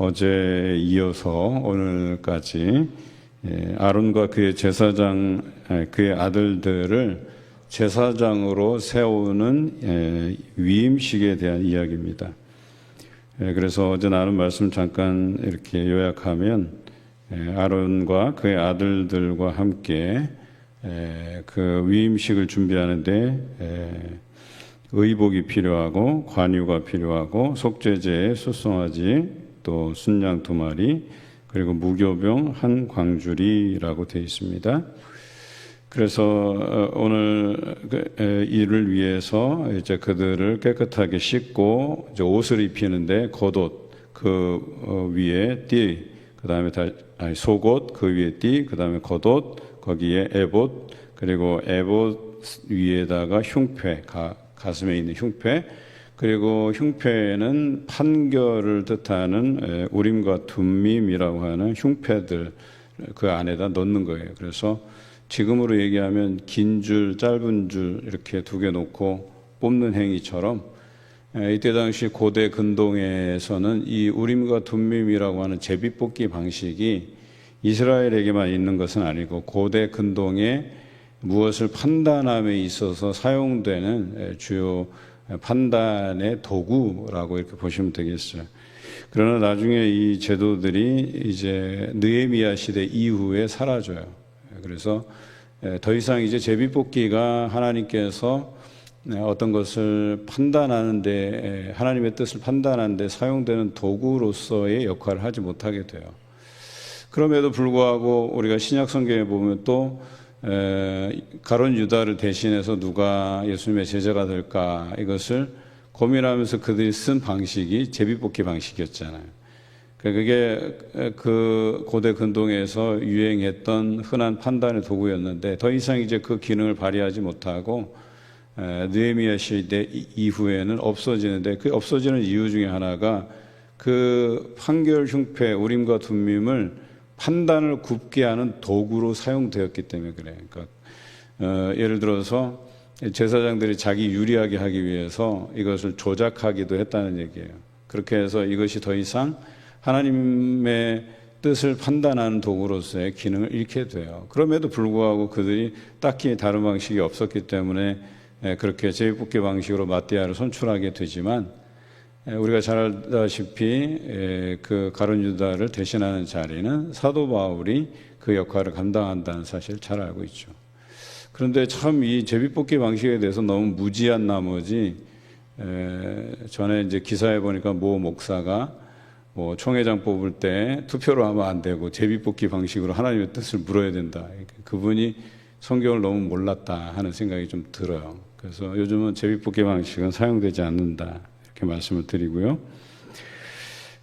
어제 이어서 오늘까지 예, 아론과 그의 제사장 에, 그의 아들들을 제사장으로 세우는 예, 위임식에 대한 이야기입니다. 예, 그래서 어제 나눈 말씀 잠깐 이렇게 요약하면 예, 아론과 그의 아들들과 함께 예, 그 위임식을 준비하는데 예, 의복이 필요하고 관유가 필요하고 속죄제에 수송아지 또 순양 두 마리 그리고 무교병 한 광주리라고 되어 있습니다. 그래서 어, 오늘 그, 에, 이를 위해서 이제 그들을 깨끗하게 씻고 이제 옷을 입히는데 겉옷 그 어, 위에 띠 그 다음에 다 아니, 속옷 그 위에 띠 그 다음에 겉옷 거기에 에봇 그리고 에봇 위에다가 흉패 가, 가슴에 있는 흉패 그리고 흉패는 판결을 뜻하는 에, 우림과 둠밈이라고 하는 흉패들 그 안에다 넣는 거예요. 그래서 지금으로 얘기하면 긴 줄, 짧은 줄 이렇게 두 개 놓고 뽑는 행위처럼 에, 이때 당시 고대 근동에서는 이 우림과 둠밈이라고 하는 제비뽑기 방식이 이스라엘에게만 있는 것은 아니고 고대 근동에 무엇을 판단함에 있어서 사용되는 에, 주요 판단의 도구라고 이렇게 보시면 되겠어요. 그러나 나중에 이 제도들이 이제 느헤미야 시대 이후에 사라져요. 그래서 더 이상 이제 제비뽑기가 하나님께서 어떤 것을 판단하는데 하나님의 뜻을 판단하는데 사용되는 도구로서의 역할을 하지 못하게 돼요. 그럼에도 불구하고 우리가 신약 성경에 보면 또 에, 가론 유다를 대신해서 누가 예수님의 제자가 될까 이것을 고민하면서 그들이 쓴 방식이 제비뽑기 방식이었잖아요. 그게 그 고대 근동에서 유행했던 흔한 판단의 도구였는데 더 이상 이제 그 기능을 발휘하지 못하고 느헤미야 시대 이후에는 없어지는데 그 없어지는 이유 중에 하나가 그 판결 흉패 우림과 둠밈을 판단을 굽게 하는 도구로 사용되었기 때문에 그래요. 그러니까 어, 예를 들어서 제사장들이 자기 유리하게 하기 위해서 이것을 조작하기도 했다는 얘기예요. 그렇게 해서 이것이 더 이상 하나님의 뜻을 판단하는 도구로서의 기능을 잃게 돼요. 그럼에도 불구하고 그들이 딱히 다른 방식이 없었기 때문에 그렇게 제비뽑기 방식으로 마띠아를 선출하게 되지만 우리가 잘 알다시피 그 가론 유다를 대신하는 자리는 사도 바울이 그 역할을 감당한다는 사실을 잘 알고 있죠. 그런데 참 이 제비뽑기 방식에 대해서 너무 무지한 나머지 전에 이제 기사에 보니까 모 목사가 뭐 총회장 뽑을 때 투표로 하면 안 되고 제비뽑기 방식으로 하나님의 뜻을 물어야 된다. 그분이 성경을 너무 몰랐다 하는 생각이 좀 들어요. 그래서 요즘은 제비뽑기 방식은 사용되지 않는다. 이렇게 말씀을 드리고요.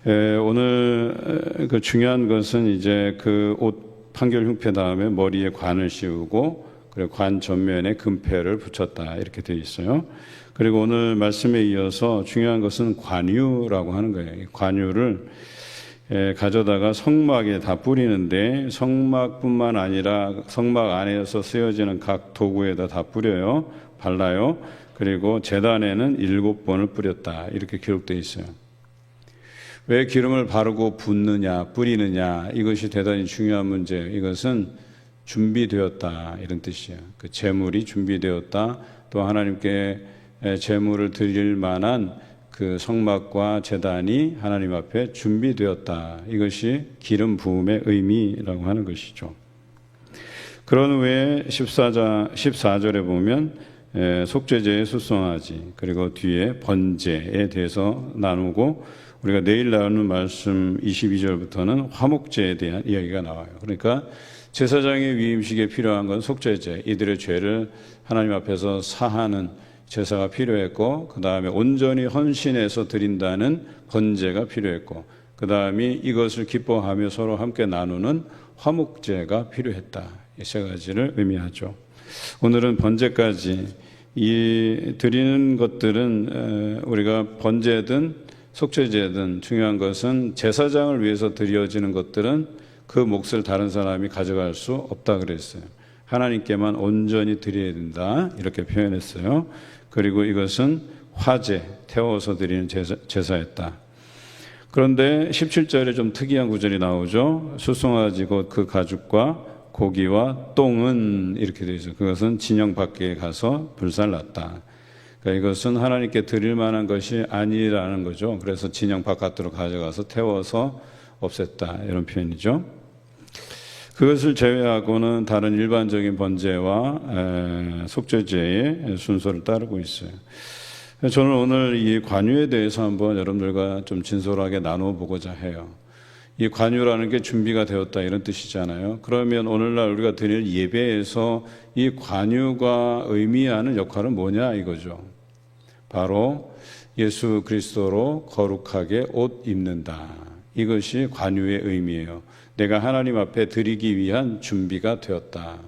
에, 오늘 그 중요한 것은 이제 그 옷 판결 흉패 다음에 머리에 관을 씌우고 그리고 관 전면에 금패를 붙였다 이렇게 되어 있어요. 그리고 오늘 말씀에 이어서 중요한 것은 관유라고 하는 거예요. 관유를 에, 가져다가 성막에 다 뿌리는데 성막뿐만 아니라 성막 안에서 쓰여지는 각 도구에다 다 뿌려요. 발라요. 그리고 재단에는 일곱 번을 뿌렸다. 이렇게 기록되어 있어요. 왜 기름을 바르고 붓느냐, 뿌리느냐, 이것이 대단히 중요한 문제예요. 이것은 준비되었다. 이런 뜻이에요. 그 재물이 준비되었다. 또 하나님께 재물을 드릴 만한 그 성막과 재단이 하나님 앞에 준비되었다. 이것이 기름 부음의 의미라고 하는 것이죠. 그런 후에 14자, 14절에 보면 속죄제에 수송하지 그리고 뒤에 번제에 대해서 나누고 우리가 내일 나누는 말씀 22절부터는 화목제에 대한 이야기가 나와요. 그러니까 제사장의 위임식에 필요한 건 속죄제, 이들의 죄를 하나님 앞에서 사하는 제사가 필요했고, 그 다음에 온전히 헌신해서 드린다는 번제가 필요했고, 그 다음에 이것을 기뻐하며 서로 함께 나누는 화목제가 필요했다. 이 세 가지를 의미하죠. 오늘은 번제까지 이 드리는 것들은 우리가 번제든 속죄제든 중요한 것은 제사장을 위해서 드려지는 것들은 그 몫을 다른 사람이 가져갈 수 없다 그랬어요. 하나님께만 온전히 드려야 된다 이렇게 표현했어요. 그리고 이것은 화제 태워서 드리는 제사, 제사였다. 그런데 17절에 좀 특이한 구절이 나오죠. 수송아지 곧 그 가죽과 고기와 똥은 이렇게 있어요. 그것은 진영 밖에 가서 불살랐다. 그러니까 이것은 하나님께 드릴 만한 것이 아니라는 거죠. 그래서 진영 바깥으로 가져가서 태워서 없앴다. 이런 표현이죠. 그것을 제외하고는 다른 일반적인 번제와 에, 속죄제의 순서를 따르고 있어요. 저는 오늘 이 관유에 대해서 한번 여러분들과 좀 진솔하게 나누어 보고자 해요. 이 관유라는 게 준비가 되었다 이런 뜻이잖아요. 그러면 오늘날 우리가 드릴 예배에서 이 관유가 의미하는 역할은 뭐냐 이거죠. 바로 예수 그리스도로 거룩하게 옷 입는다. 이것이 관유의 의미예요. 내가 하나님 앞에 드리기 위한 준비가 되었다.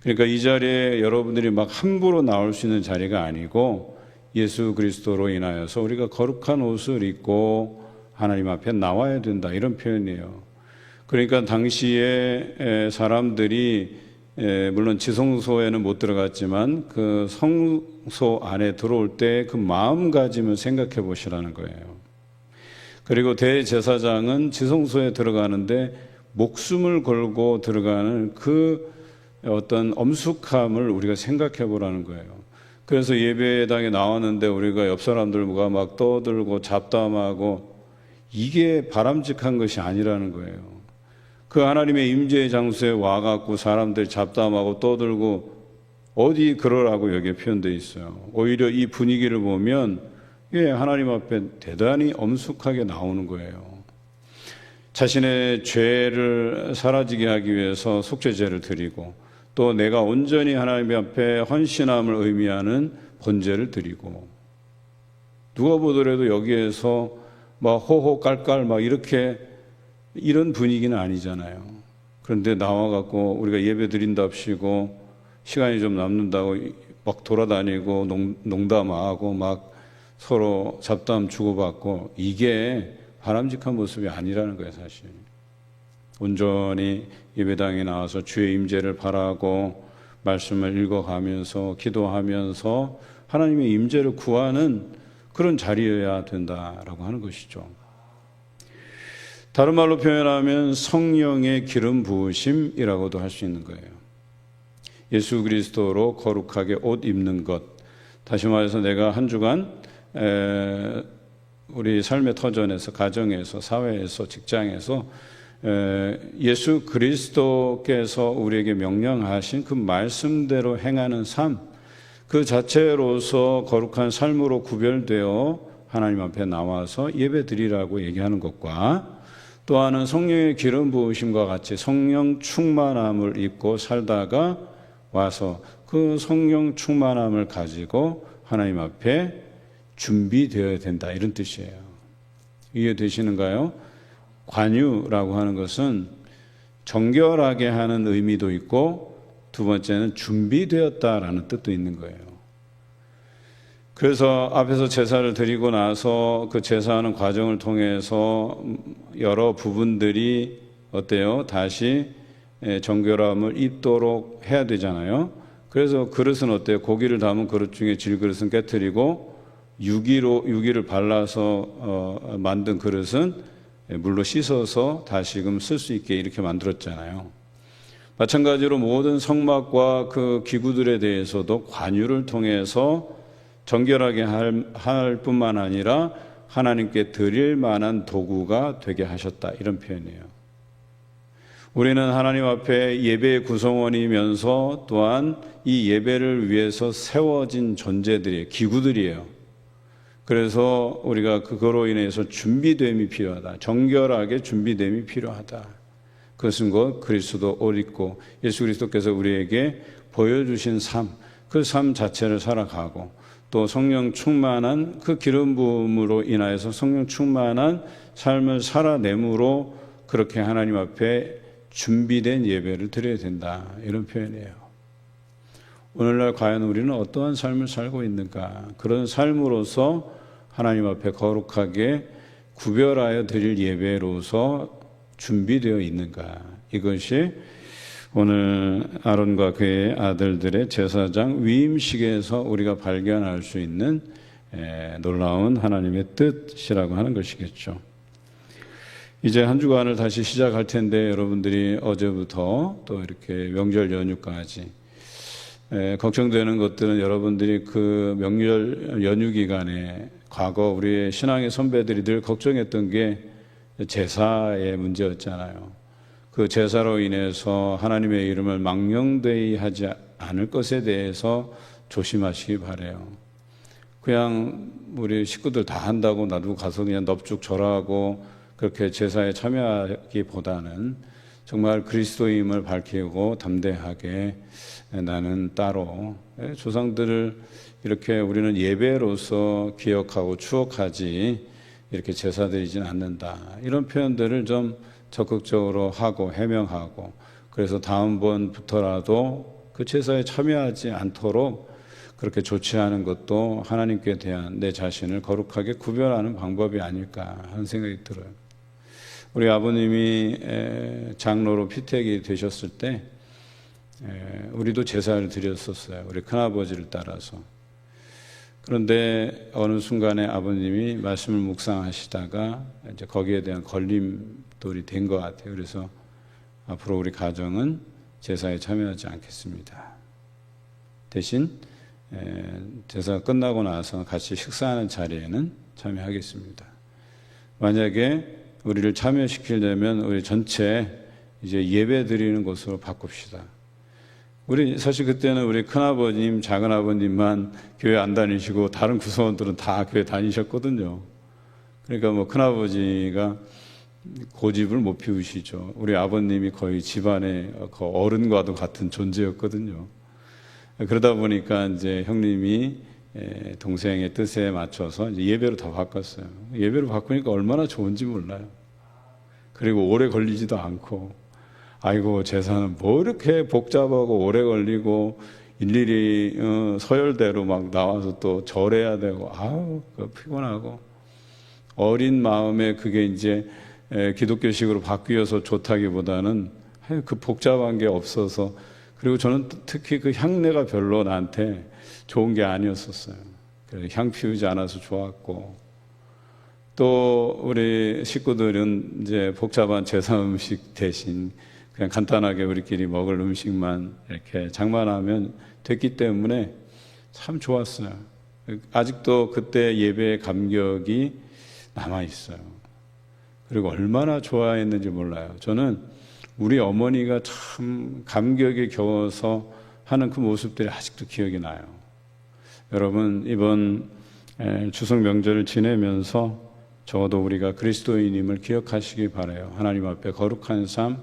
그러니까 이 자리에 여러분들이 막 함부로 나올 수 있는 자리가 아니고 예수 그리스도로 인하여서 우리가 거룩한 옷을 입고 하나님 앞에 나와야 된다. 이런 표현이에요. 그러니까 당시에 사람들이 물론 지성소에는 못 들어갔지만 그 성소 안에 들어올 때 그 마음가짐을 생각해 보시라는 거예요. 그리고 대제사장은 지성소에 들어가는데 목숨을 걸고 들어가는 그 어떤 엄숙함을 우리가 생각해 보라는 거예요. 그래서 예배당에 나왔는데 우리가 옆 사람들과 막 떠들고 잡담하고 이게 바람직한 것이 아니라는 거예요. 그 하나님의 임재의 장소에 와갖고 사람들 잡담하고 떠들고 어디 그러라고 여기에 표현되어 있어요. 오히려 이 분위기를 보면 예, 하나님 앞에 대단히 엄숙하게 나오는 거예요. 자신의 죄를 사라지게 하기 위해서 속죄제를 드리고 또 내가 온전히 하나님 앞에 헌신함을 의미하는 번제를 드리고 누가 보더라도 여기에서 막 호호 깔깔 막 이렇게 이런 분위기는 아니잖아요. 그런데 나와 갖고 우리가 예배 드린답시고 시간이 좀 남는다고 막 돌아다니고 농, 농담하고 막 서로 잡담 주고받고 이게 바람직한 모습이 아니라는 거예요, 사실. 온전히 예배당에 나와서 주의 임재를 바라고 말씀을 읽어가면서 기도하면서 하나님의 임재를 구하는 그런 자리여야 된다라고 하는 것이죠. 다른 말로 표현하면 성령의 기름 부으심이라고도 할 수 있는 거예요. 예수 그리스도로 거룩하게 옷 입는 것. 다시 말해서 내가 한 주간 에, 우리 삶의 터전에서 가정에서 사회에서 직장에서 에, 예수 그리스도께서 우리에게 명령하신 그 말씀대로 행하는 삶, 그 자체로서 거룩한 삶으로 구별되어 하나님 앞에 나와서 예배 드리라고 얘기하는 것과 또 하나는 성령의 기름 부으심과 같이 성령 충만함을 입고 살다가 와서 그 성령 충만함을 가지고 하나님 앞에 준비되어야 된다 이런 뜻이에요. 이해되시는가요? 관유라고 하는 것은 정결하게 하는 의미도 있고 두 번째는 준비되었다라는 뜻도 있는 거예요. 그래서 앞에서 제사를 드리고 나서 그 제사하는 과정을 통해서 여러 부분들이 어때요? 다시 정결함을 입도록 해야 되잖아요. 그래서 그릇은 어때요? 고기를 담은 그릇 중에 질그릇은 깨뜨리고 유기로 유기를 발라서 어, 만든 그릇은 물로 씻어서 다시금 쓸 수 있게 이렇게 만들었잖아요. 마찬가지로 모든 성막과 그 기구들에 대해서도 관유를 통해서 정결하게 할, 할 뿐만 아니라 하나님께 드릴 만한 도구가 되게 하셨다. 이런 표현이에요. 우리는 하나님 앞에 예배의 구성원이면서 또한 이 예배를 위해서 세워진 존재들이에요. 기구들이에요. 그래서 우리가 그거로 인해서 준비됨이 필요하다. 정결하게 준비됨이 필요하다. 그것은 곧 그리스도 옷 입고 예수 그리스도께서 우리에게 보여주신 삶, 그 삶 자체를 살아가고 또 성령 충만한 그 기름 부음으로 인하여서 성령 충만한 삶을 살아내므로 그렇게 하나님 앞에 준비된 예배를 드려야 된다. 이런 표현이에요. 오늘날 과연 우리는 어떠한 삶을 살고 있는가? 그런 삶으로서 하나님 앞에 거룩하게 구별하여 드릴 예배로서 준비되어 있는가? 이것이 오늘 아론과 그의 아들들의 제사장 위임식에서 우리가 발견할 수 있는 놀라운 하나님의 뜻이라고 하는 것이겠죠. 이제 한 주간을 다시 시작할 텐데 여러분들이 어제부터 또 이렇게 명절 연휴까지 에, 걱정되는 것들은 여러분들이 그 명절 연휴 기간에 과거 우리의 신앙의 선배들이 늘 걱정했던 게 제사의 문제였잖아요. 그 제사로 인해서 하나님의 이름을 망령되이 하지 않을 것에 대해서 조심하시기 바래요. 그냥 우리 식구들 다 한다고 나도 가서 그냥 넙죽 절하고 그렇게 제사에 참여하기보다는 정말 그리스도임을 밝히고 담대하게 나는 따로 조상들을 이렇게 우리는 예배로서 기억하고 추억하지 이렇게 제사 드리진 않는다. 이런 표현들을 좀 적극적으로 하고 해명하고 그래서 다음번부터라도 그 제사에 참여하지 않도록 그렇게 조치하는 것도 하나님께 대한 내 자신을 거룩하게 구별하는 방법이 아닐까 하는 생각이 들어요. 우리 아버님이 에, 장로로 피택이 되셨을 때 에, 우리도 제사를 드렸었어요. 우리 큰아버지를 따라서. 그런데 어느 순간에 아버님이 말씀을 묵상하시다가 이제 거기에 대한 걸림돌이 된 것 같아요. 그래서 앞으로 우리 가정은 제사에 참여하지 않겠습니다. 대신 에, 제사가 끝나고 나서 같이 식사하는 자리에는 참여하겠습니다. 만약에 우리를 참여시키려면 우리 전체 이제 예배 드리는 곳으로 바꿉시다. 우리 사실 그때는 우리 큰아버님, 작은아버님만 교회 안 다니시고 다른 구성원들은 다 교회 다니셨거든요. 그러니까 뭐 큰아버지가 고집을 못 피우시죠. 우리 아버님이 거의 집안의 그 어른과도 같은 존재였거든요. 그러다 보니까 이제 형님이 에, 동생의 뜻에 맞춰서 예배로 다 바꿨어요. 예배로 바꾸니까 얼마나 좋은지 몰라요. 그리고 오래 걸리지도 않고, 아이고, 제사는 뭐 이렇게 복잡하고 오래 걸리고, 일일이 어, 서열대로 막 나와서 또 절해야 되고, 아우, 그 피곤하고, 어린 마음에 그게 이제 에, 기독교식으로 바뀌어서 좋다기보다는 그 복잡한 게 없어서. 그리고 저는 특히 그 향내가 별로 나한테 좋은 게 아니었었어요. 향 피우지 않아서 좋았고. 또 우리 식구들은 이제 복잡한 제사 음식 대신 그냥 간단하게 우리끼리 먹을 음식만 이렇게 장만하면 됐기 때문에 참 좋았어요. 아직도 그때 예배의 감격이 남아 있어요. 그리고 얼마나 좋아했는지 몰라요. 저는 우리 어머니가 참 감격에 겨워서 하는 그 모습들이 아직도 기억이 나요. 여러분, 이번 추석 명절을 지내면서 적어도 우리가 그리스도인임을 기억하시기 바래요. 하나님 앞에 거룩한 삶,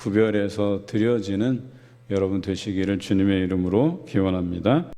구별해서 드려지는 여러분 되시기를 주님의 이름으로 기원합니다.